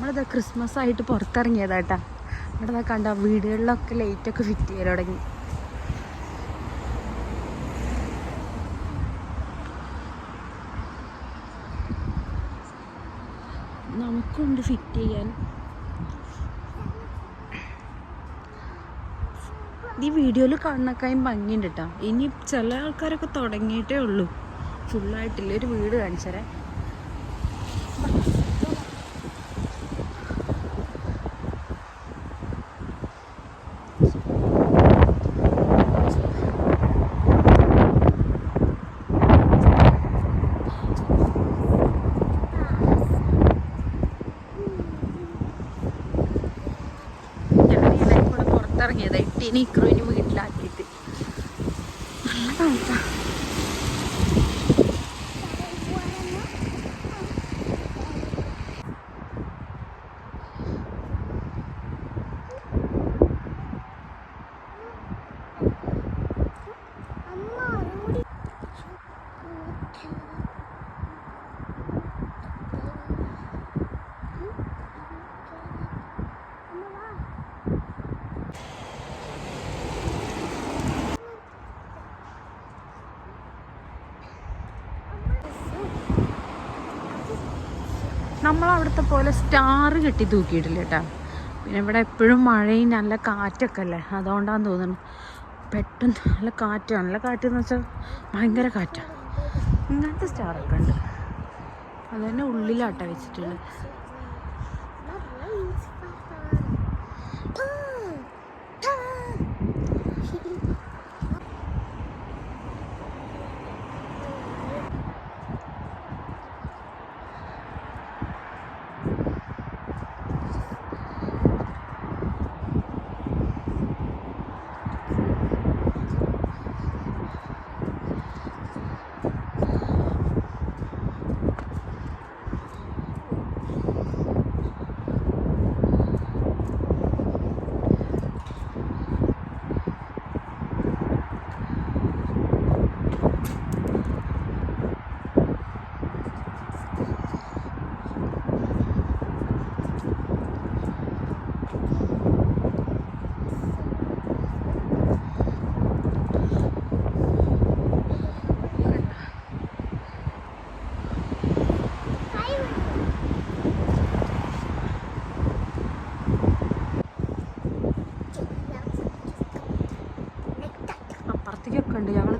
നമ്മളിത് ക്രിസ്മസ് ആയിട്ട് പുറത്തിറങ്ങിയതാട്ടാ. ഇവിടെ ഇതാ കണ്ട വീടുകളിലൊക്കെ ലൈറ്റൊക്കെ ഫിറ്റ് ചെയ്യാൻ തുടങ്ങി. നമുക്കുണ്ട് ഫിറ്റ് ചെയ്യാൻ. ഈ വീഡിയോയിൽ കാണുന്നക്കായും ഭംഗിയുണ്ട് കേട്ടോ ഇനി ചില ആൾക്കാരൊക്കെ തുടങ്ങിയിട്ടേ ഉള്ളൂ. ഫുള്ളായിട്ടില്ല ഒരു വീട് കാണിച്ചരേ. പുറത്തിറങ്ങിയത്. ഇട്ടിനി ഇക്രുവിന് വീട്ടിലാക്കിയിട്ട്. നല്ല തണുപ്പാ നമ്മളവിടുത്തെ പോലെ സ്റ്റാർ കെട്ടി തൂക്കിയിട്ടില്ല കേട്ടോ. പിന്നെ ഇവിടെ എപ്പോഴും മഴയും നല്ല കാറ്റൊക്കെ അല്ലേ അതുകൊണ്ടാന്ന് തോന്നുന്നു. പെട്ടെന്ന് നല്ല കാറ്റാണ് നല്ല കാറ്റ് എന്ന് വെച്ചാൽ ഭയങ്കര കാറ്റാണ് ഇങ്ങനത്തെ സ്റ്റാറൊക്കെ ഉണ്ട്. അത് തന്നെ ഉള്ളിലാട്ടാ വെച്ചിട്ടുള്ളത്. ഉണ്ട് ഞങ്ങൾ